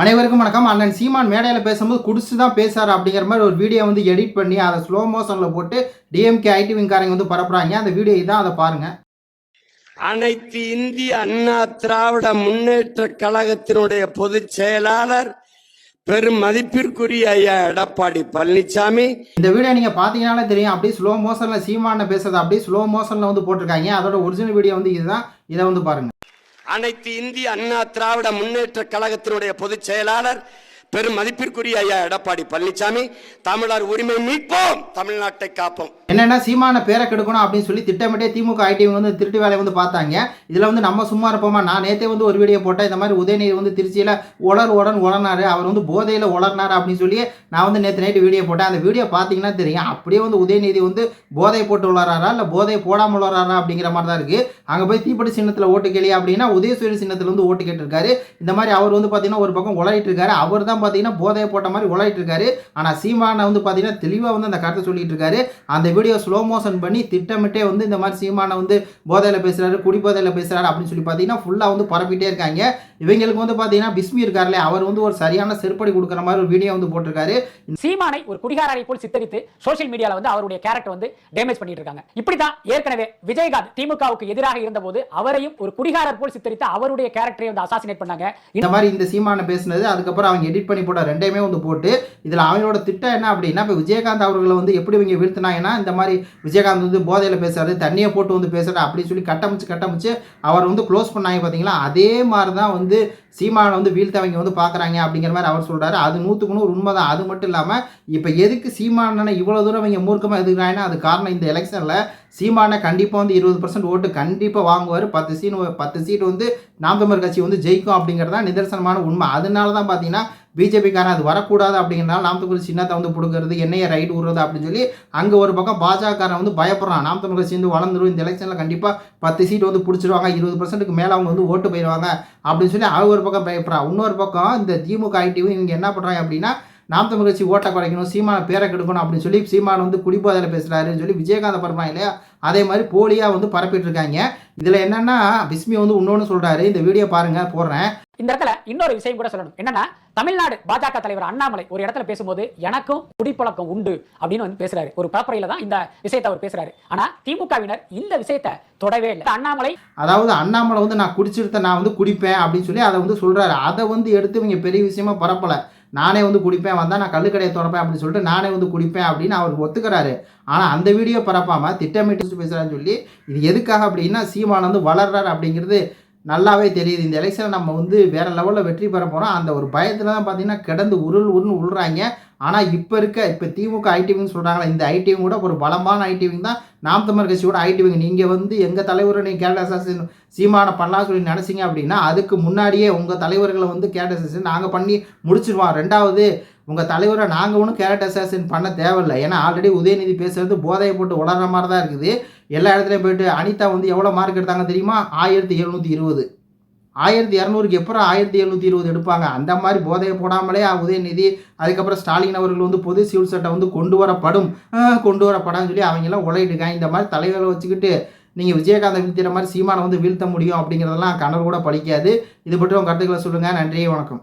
அனைவருக்கும் வணக்கம். அண்ணன் சீமான் மேடையில் பேசும்போது குடிச்சு தான் பேசுறாரு அப்படிங்கிற மாதிரி ஒரு வீடியோ வந்து எடிட் பண்ணி அதை ஸ்லோ மோஷனில் போட்டு டிஎம்கே ஐடி விங்காரங்க வந்து பரப்புறாங்க. அந்த வீடியோ இதான் அதை பாருங்க. அனைத்து இந்திய அண்ணா திராவிட முன்னேற்ற கழகத்தினுடைய பொதுச் செயலாளர் பெரும் மதிப்பிற்குரிய ஐயா எடப்பாடி பழனிசாமி இந்த வீடியோ நீங்கள் பார்த்தீங்கனாலே தெரியும். அப்படியே ஸ்லோ மோஷனில் சீமான பேசுறது அப்படியே ஸ்லோ மோஷனில் வந்து போட்டிருக்காங்க. அதோட ஒரிஜினல் வீடியோ வந்து இதுதான். இதை வந்து பாருங்க. அனைத்து இந்திய அண்ணா திராவிட முன்னேற்ற கழகத்தினுடைய பொதுச் செயலாளர் பெரும் மதிப்பிற்குரிய ஐயா எடப்பாடி பழனிசாமி தமிழர் உரிமை மீட்போம் தமிழ்நாட்டை காப்போம். என்னென்னா சீமான பேரை கெடுக்கணும் அப்படின்னு சொல்லி திட்டமிட்டே திமுக ஐடி வந்து திருட்டு வேலையை வந்து பார்த்தாங்க. இதில் வந்து நம்ம சும்மா இருப்போமா? நான் நேற்றே வந்து ஒரு வீடியோ போட்டேன். இந்த மாதிரி உதயநிதி வந்து திருச்சியில் உலர் உடன் உடனாரு அவர் வந்து போதையில் உலர்னாரு அப்படின்னு சொல்லி நான் வந்து நேற்று நைட்டு வீடியோ போட்டேன். அந்த வீடியோ பார்த்தீங்கன்னா தெரியும். அப்படியே வந்து உதயநிதி வந்து போதை போட்டு உளறாரா? இல்லை போதை போடாமல் உளறாரா அப்படிங்கிற மாதிரி தான் இருக்குது அங்கே போய் தீப்பெட்டி சின்னத்தில் ஓட்டு கேளியா அப்படின்னா உதயசூரிய சின்னத்தில் வந்து ஓட்டு கேட்டிருக்காரு. இந்த மாதிரி அவர் வந்து பார்த்தீங்கன்னா ஒரு பக்கம் உழையிட்டு இருக்காரு. அவர் தான் பார்த்தீங்கன்னா போதையை போட்ட மாதிரி உழையிட்டு இருக்காரு. ஆனால் சீமானை வந்து பார்த்தீங்கன்னா தெளிவாக வந்து அந்த கருத்தை சொல்லிட்டு இருக்காரு. அந்த வீடியோ ஸ்லோ மோஷன் பண்ணி திட்டமிட்டே வந்து இந்த மாதிரி சீமானை வந்து போதையில் பேசுகிறாரு குடிபோதையில் பேசுகிறாரு அப்படின்னு சொல்லி பார்த்தீங்கன்னா ஃபுல்லாக வந்து பரப்பிட்டே இருக்காங்க. இவங்களுக்கு வந்து பார்த்தீங்கன்னா பிஸ்மி இருக்காருல்ல அவர் வந்து ஒரு சரியான செருப்படி கொடுக்குற மாதிரி ஒரு வீடியோ வந்து போட்டிருக்காரு. சீமானை ஒரு குடிகாரரை போல் சித்தரித்து சோஷியல் மீடியால வந்து அவருடைய கேரக்டர் வந்து டேமேஜ் பண்ணிட்டு இருக்காங்க. இப்படிதான் ஏற்கனவே விஜயகாந்த் திமுகவுக்கு எதிராக இருந்தபோது அவரையும் ஒரு குடிகாரர் போல் சித்தரித்து அவருடைய கேரக்டரை வந்து அசாசினேட் பண்ணாங்க. இந்த மாதிரி இந்த சீமானை பேசுனது அதுக்கப்புறம் அவங்க எடிட் பண்ணி போட்ட ரெண்டையுமே வந்து போட்டு இதில் அவங்களோட திட்டம் என்ன அப்படின்னா இப்போ விஜயகாந்த் அவர்களை வந்து எப்படி இவங்க வீழ்த்தினாங்கன்னா இந்த மாதிரி விஜயகாந்த் வந்து போதையில் பேசுறது தண்ணியை போட்டு வந்து பேசுறாரு அப்படின்னு சொல்லி கட்டமைச்சு கட்டமைச்சு அவர் வந்து க்ளோஸ் பண்ணாங்க பார்த்தீங்களா அதே மாதிரி தான் வந்து சீமானை வந்து வீழ்த்தவங்க வந்து பார்க்குறாங்க அப்படிங்கிற மாதிரி அவர் சொல்கிறாரு அது நூற்றுக்கு நூறு உண்மை தான் அது மட்டும் இல்லாமல் இப்போ எதுக்கு சீமானனை இவ்வளோ தூரம் இவங்க மூர்க்கமாக எதுக்குறாங்கன்னா அது காரணம் இந்த எலெக்ஷனில் சீமானை கண்டிப்பாக வந்து இருபது பர்சன்ட் ஓட்டு கண்டிப்பாக வாங்குவார். பத்து சீட் பத்து சீட் வந்து நாம் தமிழர் கட்சி வந்து ஜெயிக்கும் அப்படிங்கிறது தான் நிதர்சனமான உண்மை. அதனால தான் பார்த்தீங்கன்னா பிஜேபிக்காரன் அது வரக்கூடாது அப்படிங்கிறனால நாம் தமிழ் சின்னத்தை வந்து கொடுக்கறது என்னைய ரைட் விடுறது அப்படின்னு சொல்லி அங்கே ஒரு பக்கம் பாஜகக்காரன் வந்து பயப்படுறான். நாம் தமிழ் சேர்ந்து வளர்ந்துடும் இந்த எலெக்ஷனில் கண்டிப்பாக பத்து சீட் வந்து பிடிச்சிருவாங்க இருபது பர்சன்ட்டுக்கு மேலே அவங்க வந்து ஓட்டு போயிடுவாங்க அப்படின்னு சொல்லி அவங்க ஒரு பக்கம் பயப்படுறான். இன்னொரு பக்கம் இந்த திமுக ஐடிவும் இவங்க என்ன பண்ணுறாங்க அப்படின்னா நாம் தமிழ் கட்சி ஓட்டை குறைக்கணும் சீமான பேரை கெடுக்கணும் அப்படின்னு சொல்லி சீமான் வந்து குடிபோதையில் பேசுகிறாருன்னு சொல்லி விஜயகாந்த் பரப்பாங்க இல்லையா? அதே மாதிரி போலியாக வந்து பரப்பிட்டு இருக்காங்க. இதில் என்னென்னா பிஸ்மி வந்து இன்னொன்று சொல்கிறாரு இந்த வீடியோ பாருங்கள் போடுறேன். இந்த இடத்துல இன்னொரு விஷயம் கூட சொல்லணும். என்னன்னா தமிழ்நாடு பாஜக தலைவர் அண்ணாமலை ஒரு இடத்துல பேசும்போது எனக்கும் குடிப்பழக்கம் உண்டு அப்படின்னு வந்து பேசுறாரு. ஒரு பரப்புரையில தான் இந்த விஷயத்தை அவர் பேசுறாரு. ஆனா திமுகவினர் இந்த விஷயத்தை தொடவே இல்லை. அண்ணாமலை அதாவது அண்ணாமலை வந்து நான் குடிச்சிருத்த நான் வந்து குடிப்பேன் அப்படின்னு சொல்லி அதை வந்து சொல்கிறாரு அதை வந்து எடுத்து இவங்க பெரிய விஷயமா பரப்பலை. நானே வந்து குடிப்பேன் வந்தால் நான் கல்லுக்கடையை திறப்பேன் அப்படின்னு சொல்லிட்டு நானே வந்து குடிப்பேன் அப்படின்னு அவர் ஒத்துக்கிறாரு. ஆனால் அந்த வீடியோ பரப்பாமல் திட்டமிட்டு பேசுகிறான்னு சொல்லி இது எதுக்காக அப்படின்னா சீமான் வந்து வளர்றாரு அப்படிங்கிறது நல்லாவே தெரியுது. இந்த எலெக்ஷனில் நம்ம வந்து வேறு லெவலில் வெற்றி பெற போகிறோம் அந்த ஒரு பயத்தில் தான் பார்த்தீங்கன்னா கிடந்து உருள் உருன்னு உள்றாங்க ஆனால் இப்போ இருக்க இப்போ திமுக ஐடிவிங் சொல்கிறாங்களா இந்த ஐடிவிங் கூட ஒரு பலமான ஐடிவிங் தான். நாம் தமிழர் கட்சியோட ஐடிவிங் நீங்கள் வந்து எங்கள் தலைவரை நீங்கள் கேரளா அசாசின் சீமான பண்ணலாம் சொல்லி நினச்சிங்க அப்படின்னா அதுக்கு முன்னாடியே உங்கள் தலைவர்களை வந்து கேரட் அசாசின் நாங்கள் பண்ணி முடிச்சிடுவோம் ரெண்டாவது உங்கள் தலைவரை நாங்கள் ஒன்றும் கேரட் அசாசின் பண்ண தேவையில்லை. ஏன்னா ஆல்ரெடி உதயநிதி பேசுகிறது போதையை போட்டு உளர்ற மாதிரி தான் இருக்குது. எல்லா இடத்துலையும் போயிட்டு அனிதா வந்து எவ்வளோ மார்க் எடுத்தாங்க தெரியுமா? ஆயிரத்தி எழுநூற்றி இருபது. ஆயிரத்தி இரநூறுக்கு எப்பறம் ஆயிரத்தி எழுநூற்றி இருபது எடுப்பாங்க? அந்த மாதிரி போதையை போடாமலே உதயநிதி அதுக்கப்புறம் ஸ்டாலின் அவர்கள் வந்து பொது சிவில் சட்டம் வந்து கொண்டு வரப்படும். கொண்டு வரப்படான்னு சொல்லி அவங்கெல்லாம் உழையிட்டுக்காங்க இந்த மாதிரி தலைவரை வச்சுக்கிட்டு நீங்கள் விஜயகாந்த் வீழ்த்திற மாதிரி சீமானை வந்து வீழ்த்த முடியும் அப்படிங்கிறதெல்லாம் கனவு கூட படிக்காது இது பற்றி உங்கள் கருத்துக்களை சொல்லுங்கள் நன்றி வணக்கம்.